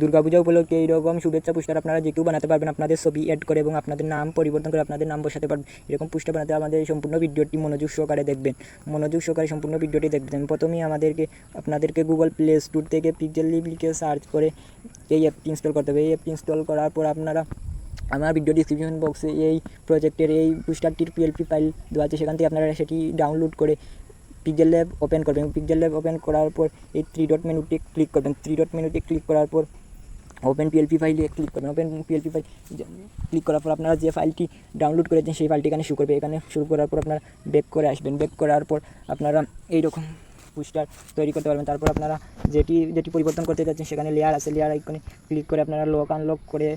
দুর্গাপূজা উপলক্ষে এইরকম শুভেচ্ছা পোস্টার আপনারা যে কেউ বানাতে পারবেন, আপনাদের ছবি অ্যাড করে এবং আপনাদের নাম পরিবর্তন করে আপনাদের নাম বসাতে পারবেন। এরকম পোস্টার বানাতে আমাদের সম্পূর্ণ ভিডিওটি মনোযোগ সহকারে দেখবেন। মনোযোগ সহকারে সম্পূর্ণ ভিডিওটি দেখবেন। প্রথমেই আমাদেরকে, আপনাদেরকে গুগল প্লে স্টোর থেকে পিকজেল লিখে সার্চ করে এই অ্যাপটি ইনস্টল করতে হবে। এই অ্যাপটি ইনস্টল করার পর আপনারা আমার ভিডিও ডিসক্রিপশন বক্সে এই প্রজেক্টের এই পোস্টারটির পিএলপি ফাইল দেওয়া আছে। সেখান থেকে আপনারা সেটি ডাউনলোড করে পিকজেল ল্যাব ওপেন করবেন। পিকজেল ল্যাব ওপেন করার পর এই থ্রি ডট মেনুতে ক্লিক করবেন। থ্রি ডট মেনুতে ক্লিক করার পর ওপেন পিএলপি ফাইলে ক্লিক করবেন। ওপেন পিএলপি ফাইল ক্লিক করার পর আপনারা যে ফাইলটি ডাউনলোড করেছেন, সেই ফাইলটি এখানে শুরু করবে। এখানে শুরু করার পর আপনারা ব্যাক করে আসবেন। ব্যাক করার পর আপনারা এইরকম পোস্টার তৈরি করতে পারবেন। তারপর আপনারা যেটি যেটি পরিবর্তন করতে যাচ্ছেন সেখানে লেয়ার আছে। লেয়ার আইকনে ক্লিক করে আপনারা লক আনলক করে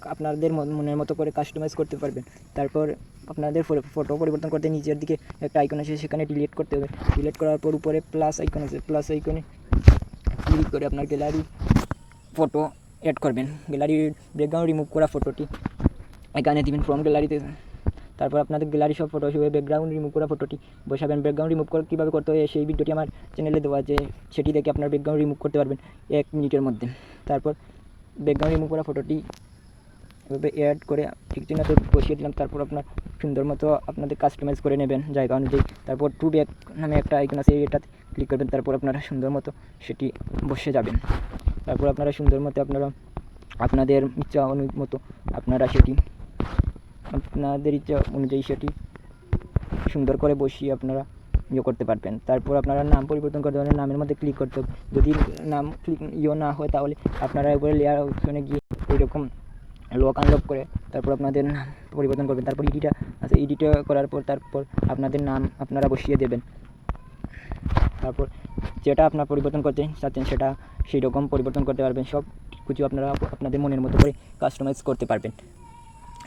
আপনাদের মন- মনের মতো করে কাস্টমাইজ করতে পারবেন। তারপর আপনাদের ফটো পরিবর্তন করতে নিচের দিকে একটা আইকন আছে, সেখানে ডিলিট করতে হবে। ডিলিট করার পর উপরে প্লাস আইকন আছে। প্লাস আইকনে ক্লিক করে আপনার গ্যালারি ফটো অ্যাড করবেন। গ্যালারির ব্যাকগ্রাউন্ড রিমুভ করা ফটোটি এখানে দিবেন ফ্রম গ্যালারিতে তারপর আপনাদের গ্যালারি সব ফটো হিসেবে ব্যাকগ্রাউন্ড রিমুভ করা ফটোটি বসাবেন ব্যাকগ্রাউন্ড রিমুভ করে কীভাবে করতে হয়, সেই ভিডিওটি আমার চ্যানেলে দেওয়া আছে। সেটি দেখে আপনার ব্যাকগ্রাউন্ড রিমুভ করতে পারবেন এক মিনিটের মধ্যে। তারপর ব্যাকগ্রাউন্ড রিমুভ করা ফটোটি এভাবে অ্যাড করে ঠিক চিহ্নতে বসিয়ে দিলাম। তারপর আপনার সুন্দর মতো আপনাদের কাস্টমাইজ করে নেবেন জায়গা অনুযায়ী। তারপর টু ব্যাক নামে একটা আইকন আছে, এটাতে ক্লিক করবেন। তারপর আপনারা সুন্দর মতো সেটি বসে যাবেন। তারপর আপনারা সুন্দর মতো আপনারা, আপনাদের ইচ্ছা মতো আপনারা সেটি, আপনাদের ইচ্ছা অনুযায়ী সেটি সুন্দর করে বসিয়ে আপনারা ইয়ে করতে পারবেন। তারপর আপনারা নাম পরিবর্তন করতে পারবেন নামের মধ্যে ক্লিক করতে হবে। যদি নাম ক্লিক ইয়ে না হয় তাহলে আপনারা উপরে লেয়ার অপশনে গিয়ে এরকম লক আনলক করে তারপর আপনাদের নাম পরিবর্তন করবেন। তারপর ইডিটা আছে ইডিটা করার পর তারপর আপনাদের নাম আপনারা বসিয়ে দেবেন। তারপর যেটা আপনার পরিবর্তন করতে চাচ্ছেন, সেটা সেই রকম পরিবর্তন করতে পারবেন। সব কিছু আপনারা আপনাদের মনের মতো করে কাস্টমাইজ করতে পারবেন।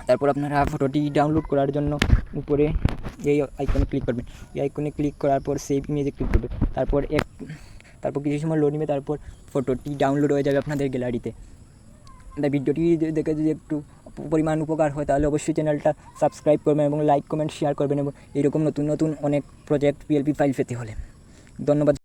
তারপর আপনারা ফটোটি ডাউনলোড করার জন্য উপরে এই আইকনে ক্লিক করবেন। এই আইকনে ক্লিক করার পর সেভ ইমেজে ক্লিক করবেন। তারপর এক, তারপর কিছু সময় লোড নেবে, তারপর ফটোটি ডাউনলোড হয়ে যাবে আপনাদের গ্যালারিতে তাই ভিডিওটি দেখে যদি একটু পরিমাণ উপকার হয়, তাহলে অবশ্যই চ্যানেলটা সাবস্ক্রাইব করবেন এবং লাইক কমেন্ট শেয়ার করবেন এবং এরকম নতুন নতুন অনেক প্রজেক্ট পিএলপি ফাইল পেতে হলে। ধন্যবাদ।